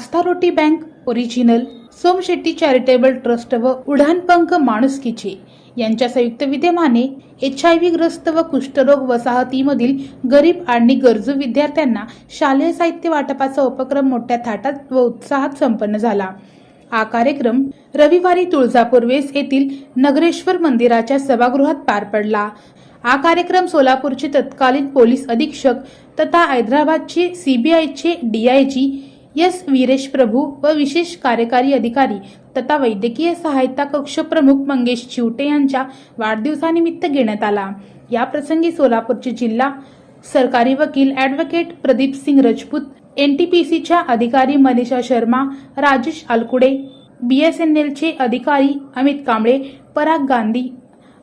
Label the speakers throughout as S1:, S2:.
S1: Aastha Roti bank original Somshetty charitable trust व उड्डाणपंख माणुसकीचे. यांच्या संयुक्त विद्यमाने एच आय व्ही ग्रस्त व कुष्ठरोग वसाहतीमधील गरीब आणि गरजू विद्यार्थ्यांना शालेय साहित्य वाटपाचा उपक्रम मोठ्या थाटात व उत्साहात संपन्न झाला. हा कार्यक्रम रविवारी तुळजापूर वेस येथील नगरेश्वर मंदिराच्या सभागृहात पार पडला. हा कार्यक्रम सोलापूरचे तत्कालीन पोलीस अधीक्षक तथा हैदराबादचे सीबीआयचे डीआयजी एस वीरेश प्रभू व विशेष कार्यकारी अधिकारी तथा वैद्यकीय सहायता कक्ष प्रमुख मंगेश चिवटे यांच्या वाढदिवसानिमित्त घेण्यात आला. या प्रसंगी सोलापूरचे जिल्हा सरकारी वकील ॲडव्होकेट प्रदीप सिंग राजपूत एनटीपीसीच्या अधिकारी मनीषा शर्मा राजेश आलकुडे बीएसएनएलचे अधिकारी अमित कांबळे पराग गांधी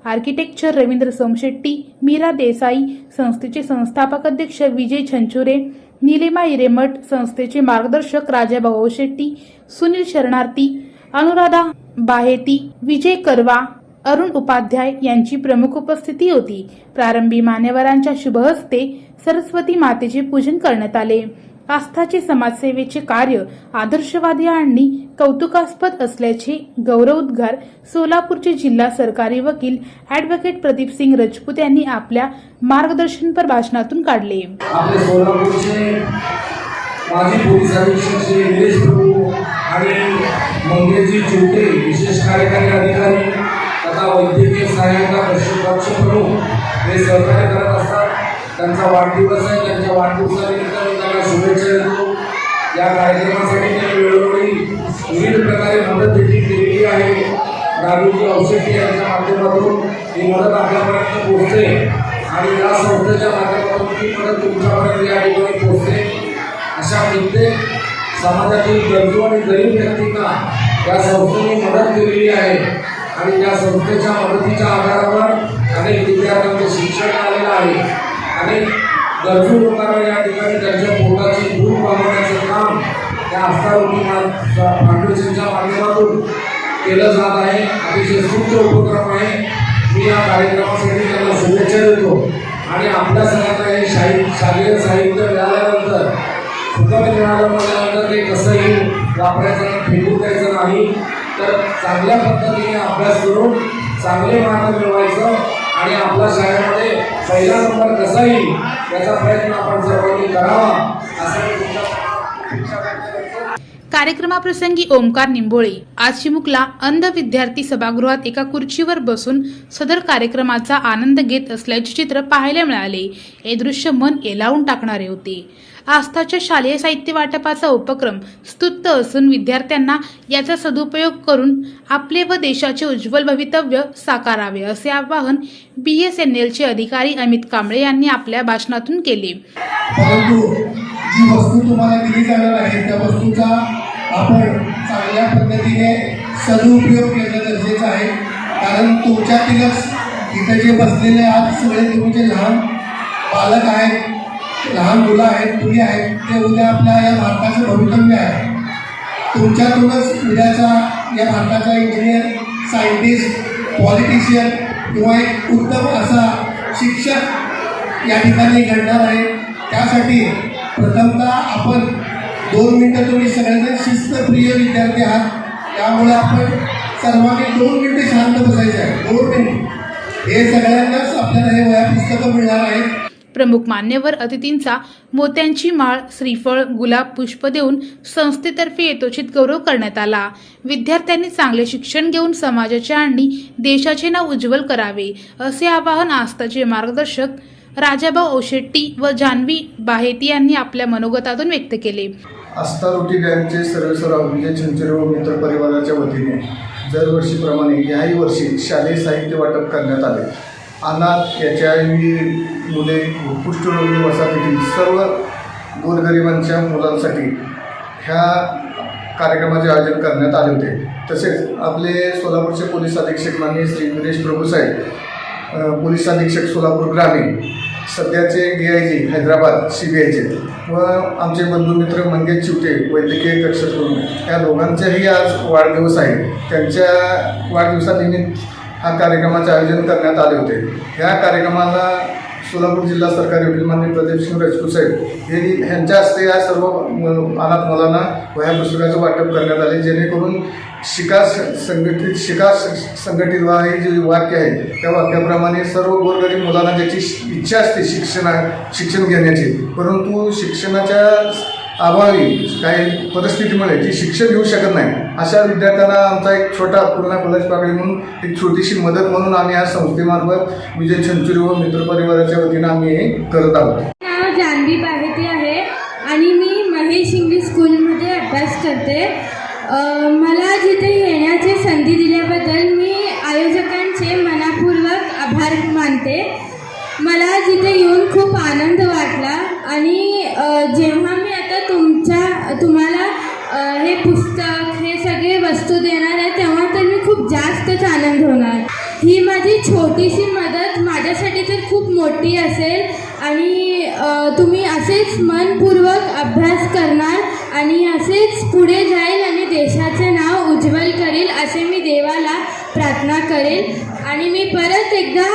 S1: आर्किटेक्चर रवींद्र सोमशेट्टी मीरा देसाई संस्थेचे संस्थापक अध्यक्ष विजय छंचुरे निलिमा हिरेमठ संस्थेचे मार्गदर्शक राजाभाऊ शेट्टी सुनील शरणार्थी अनुराधा बाहेती विजय करवा अरुण उपाध्याय यांची प्रमुख उपस्थिती होती. प्रारंभी मान्यवरांच्या शुभहस्ते सरस्वती मातेचे पूजन करण्यात आले. आस्थाचे समाजसेवेचे कार्य आदर्शवादी आणि कौतुकास्पद असल्याचे गौरवोद्गार सोलापूरचे जिल्हा सरकारी वकील ऍडव्होकेट प्रदीप सिंग रजपूत यांनी आपल्या मार्गदर्शनपर भाषणातून काढले.
S2: आपले सोलापूरचे माजी पोलीस अधीक्षक श्री निलेश प्रभू आणि मंगेशजी चिवटे विशेष कार्यकारी अधिकारी तथा वैद्यकीय सहाय्यता प्रशिक्षक प्रमुख हे सहकार्य करत असतात. त्यांचा वाढदिवस आहे त्यांच्या वाढदिवसानिमित्त त्यांना शुभेच्छा देतो. या कार्यक्रमासाठी त्यांनी वेळोवेळी विविध प्रकारे मदत देखील केलेली आहे. राजूजी औषधी यांच्या माध्यमातून ही मदत आपल्यापर्यंत पोहोचते. आणि या संस्थेच्या माध्यमातून ती मदत तुमच्यापर्यंत या ठिकाणी पोहोचते. अशा प्रत्येक समाजातील गरजू आणि गरीब व्यक्तींना या संस्थेने मदत केलेली आहे. आणि या संस्थेच्या मदतीच्या आधारावर अनेक विद्यार्थ्यांचं शिक्षण आलेलं आहे. अनेक गरजू लोकांना या ठिकाणी त्यांच्या पोटाची भूक भागवण्याचं काम त्या आस्थारोगी फाउंडेशनच्या माध्यमातून केलं जात आहे. अतिशय सुंच उपक्रम आहे. मी या कार्यक्रमासाठी त्यांना शुभेच्छा देतो. आणि आपल्या सगळ्यांना हे शाही शालेय साहित्य मिळाल्यानंतर फुकट मिळालं म्हटल्यानंतर ते कसंही वापरायचं फेकून द्यायचं नाही. तर चांगल्या पद्धतीने अभ्यास करून चांगले मार्ग मिळवायचं. आणि आपल्या शाळेमध्ये पहिला नंबर कसा येईल याचा प्रयत्न आपण सर्वांनी करावा. असं
S1: कार्यक्रमाप्रसंगी ओमकार निंबोळे. आज चिमुकला अंध विद्यार्थी सभागृहात एका खुर्चीवर बसून सदर कार्यक्रमाचा आनंद घेत असल्याचे चित्र पाहायला मिळाले. हे दृश्य मन एलावून टाकणारे होते. आस्थाच्या शालेय साहित्य वाटपाचा उपक्रम स्तुत्त असून विद्यार्थ्यांना याचा सदुपयोग करून आपले व देशाचे उज्ज्वल भवितव्य साकारावे असे आवाहन बी एस एन एलचे अधिकारी अमित कांबळे यांनी आपल्या भाषणातून केले.
S3: जी वस्तू तुम्हाला दिली जाणार आहे त्या वस्तूचा आपण चांगल्या पद्धतीने सदुपयोग केलं गरजेचं आहे. कारण तुमच्यातीलच इथं जे बसलेले आहात सगळे तुमचे लहान बालक आहेत लहान मुलं आहेत मुली आहेत ते उद्या आपल्या या भारताचं भवितव्य आहे. तुमच्यातूनच उद्याचा या भारताचा इंजिनियर सायंटिस्ट पॉलिटिशियन किंवा एक उत्तम असा शिक्षक या ठिकाणी घडणार आहे. त्यासाठी प्रथमतः आपण दोन मिनिटं तुम्ही सगळेजण शिस्तप्रिय विद्यार्थी आहात. त्यामुळे आपण सर्वांनी दोन मिनटं शांत बसायचे आहे. दोन मिनिट. हे सगळ्यांनाच आपल्याला हे वया पुस्तकं मिळणार आहेत.
S1: प्रमुख मान्यवर अतिथींचा मोत्यांची माळ श्रीफळ गुलाब पुष्प देऊन संस्थेतर्फे यथोचित गौरव करण्यात आला. विद्यार्थ्यांनी चांगले शिक्षण घेऊन समाजाचे आणि देशाचे नाव उज्ज्वल करावे असे आवाहन आस्थाचे मार्गदर्शक राजाभाऊ औशेट्टी व जान्हवी बाहेती यांनी आपल्या मनोगतातून व्यक्त केले.
S4: आस्था रोटी बँकचे सर्वेसर सराव म्हणजे विजय छंचरे व मित्र परिवाराच्या वतीने दरवर्षीप्रमाणे याही वर्षी शालेय साहित्य वाटप करण्यात आले. अनाथ एच आय व्ही मुले कुष्ठरोगी वसाहतीतील सर्व गोरगरिबांच्या मुलांसाठी ह्या कार्यक्रमाचे आयोजन करण्यात आले होते. तसेच आपले सोलापूरचे पोलीस अधीक्षक माननीय श्री विरेश प्रभूसाहेब अ, पोलीस अधीक्षक सोलापूर ग्रामीण सध्याचे D I G Hyderabad C B आयचे व आमचे बंधुमित्र मंगेश चिवटे वैद्यकीय कक्ष करून या दोघांचेही आज वाढदिवस आहे. त्यांच्या वाढदिवसानिमित्त हा कार्यक्रमाचे आयोजन करण्यात आले होते. या कार्यक्रमाला सोलापूर जिल्हा सरकारी वकील मान्य प्रदीप सिंग राजपूत साहेब. यांनी ह्यांच्या हस्ते या सर्व अनाथ मुलांना वह्या पुस्तकाचं वाटप करण्यात आले जेणेकरून शिका स- संघटित शिका संघटित व्हा हे जे वाक्य आहे त्या वाक्याप्रमाणे सर्व गोरगरीब मुलांना ज्याची इच्छा असते शिक्षणा शिक्षण घेण्याची परंतु शिक्षणाच्या अभावी काही परिस्थितीमुळे जी शिक्षण घेऊ शकत नाही अशा विद्यार्थ्यांना आमचा एक छोटा पूर्ण कॉलेज पाकळी म्हणून एक छोटीशी मदत म्हणून आम्ही या संस्थेमार्फत विजय छंचुरी व मित्रपरिवाराच्या वतीनं आम्ही हे करत आहोत.
S5: नाव जान्हवी बाहेती आहे आणि मी महेश इंग्लिश स्कूलमध्ये अभ्यास करते. मला जिथे येण्याची संधी दिल्याबद्दल मी आयोजकांचे मनापूर्वक आभार मानते. मला जिथे येऊन खूप आनंद वाटला आणि जेव्हा मी तुमच्या तुम्हाला हे पुस्तक हे सगळे वस्तू देणार आहे तेव्हा तर मी खूप जास्तच आनंद होणार. ही माझी छोटीशी मदत माझ्यासाठी तर खूप मोठी असेल आणि तुम्ही असेच मनपूर्वक अभ्यास करणार आणि असेच पुढे जाईल आणि देशाचे नाव उज्ज्वल करेल असे मी देवाला प्रार्थना करेल. आणि मी परत एकदा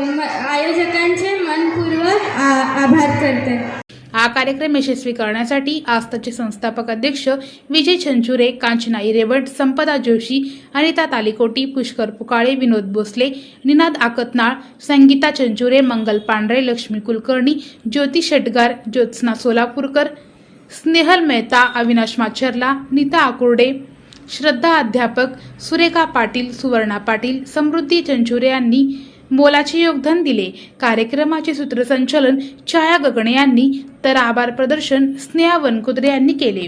S5: म- आयोजकांचे मनपूर्वक आ- आभार करते.
S1: हा कार्यक्रम यशस्वी करण्यासाठी आस्थाचे संस्थापक अध्यक्ष विजय छंचुरे कांचना इरेवट संपदा जोशी अनिता तालिकोटी पुष्कर पुकाळे विनोद भोसले निनाद आकतनाळ संगीता चंचुरे मंगल पांढरे लक्ष्मी कुलकर्णी ज्योती शेटगार ज्योत्स्ना सोलापूरकर स्नेहल मेहता अविनाश माचरला नीता आकुर्डे श्रद्धा अध्यापक सुरेखा पाटील सुवर्णा पाटील समृद्धी चंचुरे यांनी मोलाचे योगदान दिले. कार्यक्रमाचे सूत्रसंचालन छाया गगणे यांनी तर आभार प्रदर्शन स्नेहा वनकुद्रे यांनी केले.